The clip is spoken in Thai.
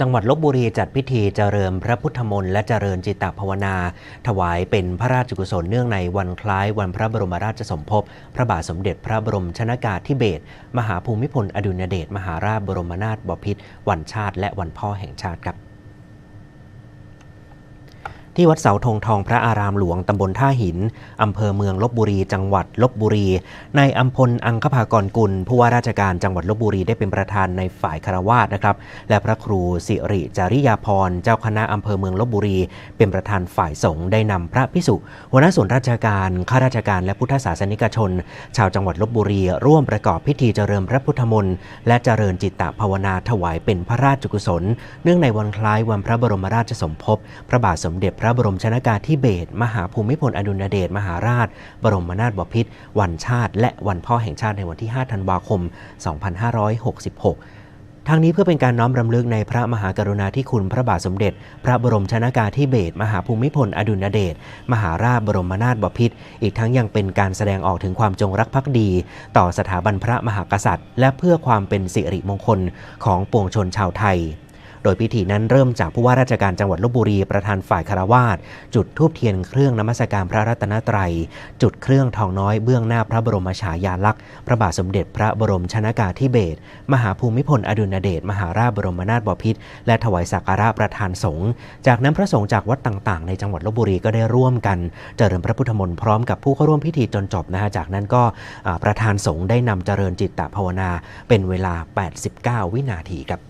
จังหวัดลบบุรีจัดพิธีเจริญพระพุทธมนต์และเจริญจิตตภาวนา ถวายเป็นพระราชกุศลเนื่องในวันคล้ายวันพระบรมราชสมภพพระบาทสมเด็จพระบรมชนากาธิเบศรมหาภูมิพลอดุลยเดชมหาราชบรมนาถบพิตรวันชาติและวันพ่อแห่งชาติครับ ที่วัดเสาธงทองพระอารามหลวงตำบลท่าหิน อำเภอเมืองลบบุรี จังหวัดลบบุรี นายอัมพล อังคภากรกุล ผู้ว่าราชการจังหวัดลบบุรีได้เป็นประธานในฝ่ายคารวาสนะครับ และพระครูสิริจาริยาพร เจ้าคณะอำเภอเมืองลบบุรี เป็นประธานฝ่ายสงฆ์ได้นำพระพิสุหัวหน้าส่วนราชการ ข้าราชการและพุทธศาสนิกชน ชาวจังหวัดลบบุรี ร่วมประกอบพิธีเจริญพระพุทธมนต์และเจริญจิตตภาวนาถวายเป็นพระราชกุศล เนื่องในวันคล้ายวันพระบรมราชสมภพ พระบาทสมเด็จพระบรมชนากาธิเบศมหาภูมิพลอดุลยเดชมหาราช บรมนาถบพิตรวันชาติ และวันพ่อแห่งชาติในวันที่ 5 ธันวาคม 2566ทั้งนี้เพื่อเป็นการน้อมรำลึกในพระมหากรุณาธิคุณพระบาทสมเด็จ พระบรมชนากาธิเบศรมหาภูมิพล อดุลยเดชมหาราชบรมนาถบพิตรอีกทั้งยังเป็นการแสดงออกถึงความจงรักภักดี ต่อสถาบันพระมหากษัตริย์ และเพื่อความเป็นสิริมงคลของปวงชนชาวไทย โดยพิธีนั้นเริ่มจากผู้ว่าราชการจังหวัดลบบุรีประธานฝ่ายคารวาสจุดทูบเทียนเครื่องนมัสการพระรัตนตรัย จุดเครื่องทองน้อยเบื้องหน้าพระบรมฉายาลักษณ์พระบาทสมเด็จพระบรมชนากาธิเบศรมหาภูมิพลอดุลยเดชมหาราชบรมนาถบพิตรและถวายสักการะประธานสงฆ์จากนั้นพระสงฆ์จากวัดต่างๆ ในจังหวัดลบบุรีก็ได้ร่วมกัน เจริญพระพุทธมนต์พร้อมกับผู้เข้าร่วมพิธีจนจบนะฮะจากนั้นก็ประธานสงฆ์ได้นำเจริญจิตตภาวนาเป็นเวลา 89 วินาทีครับ